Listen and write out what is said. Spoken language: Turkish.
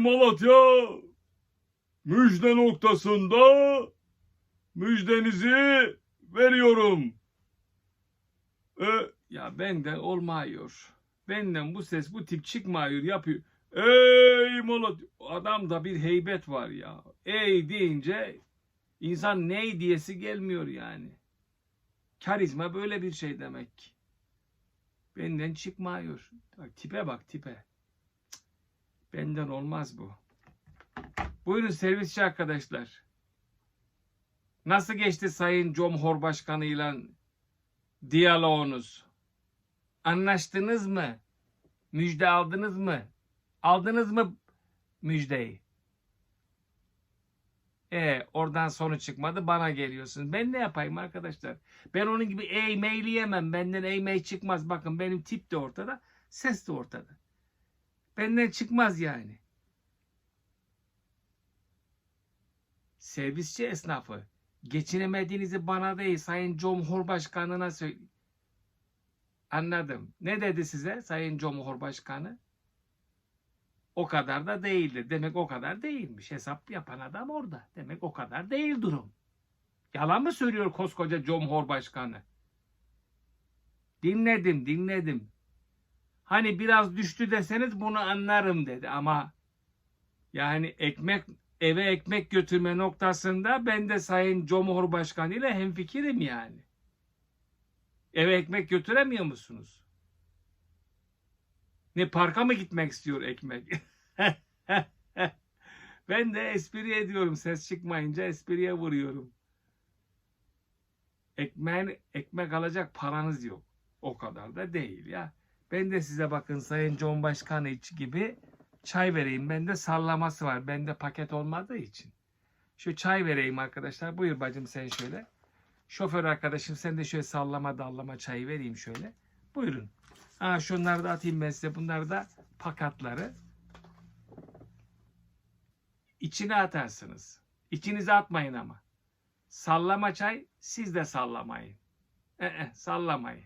Malatya müjde noktasında müjdenizi veriyorum. E, ya benden olmuyor. Benden bu ses bu tip çıkmıyor yapıyor. Ey Malatya. Adamda bir heybet var ya. Ey deyince insan ney diyesi gelmiyor yani. Karizma böyle bir şey demek. Benden çıkmıyor. Tipe bak tipe. Benden olmaz bu. Buyurun servisçi arkadaşlar. Nasıl geçti Sayın Cumhur Başkanı ile diyaloğunuz? Anlaştınız mı? Müjde aldınız mı? Aldınız mı müjdeyi? E oradan sonuç çıkmadı bana geliyorsun. Ben ne yapayım arkadaşlar? Ben onun gibi ey maili yemem. Benden ey mail çıkmaz. Bakın benim tip de ortada. Ses de ortada. Benden çıkmaz yani. Servisçi esnafı. Geçinemediğinizi bana değil Sayın Cumhurbaşkanı'na söyle. Anladım. Ne dedi size Sayın Cumhurbaşkanı? O kadar da değildi. Demek o kadar değilmiş. Hesap yapan adam orada. Demek o kadar değil durum. Yalan mı söylüyor koskoca Cumhurbaşkanı? Dinledim, dinledim. Hani biraz düştü deseniz bunu anlarım dedi ama yani ekmek eve ekmek götürme noktasında ben de Sayın Cumhurbaşkanı ile hemfikirim yani. Eve ekmek götüremiyor musunuz? Ne parka mı gitmek istiyor ekmek? ben de espri ediyorum. Ses çıkmayınca espriye vuruyorum. Ekmeğin, ekmek alacak paranız yok. O kadar da değil ya. Ben de size bakın Sayın Cumhurbaşkanı iç gibi çay vereyim. Bende sallaması var. Bende paket olmadığı için. Şu çay vereyim arkadaşlar. Buyur bacım sen şöyle. Şoför arkadaşım sen de şöyle sallama dallama çayı vereyim şöyle. Buyurun. Ha şunları da atayım ben size. Bunlar da pakatları. İçine atarsınız. İçinize atmayın ama. Sallama çay siz de sallamayın. Ee, sallamayın.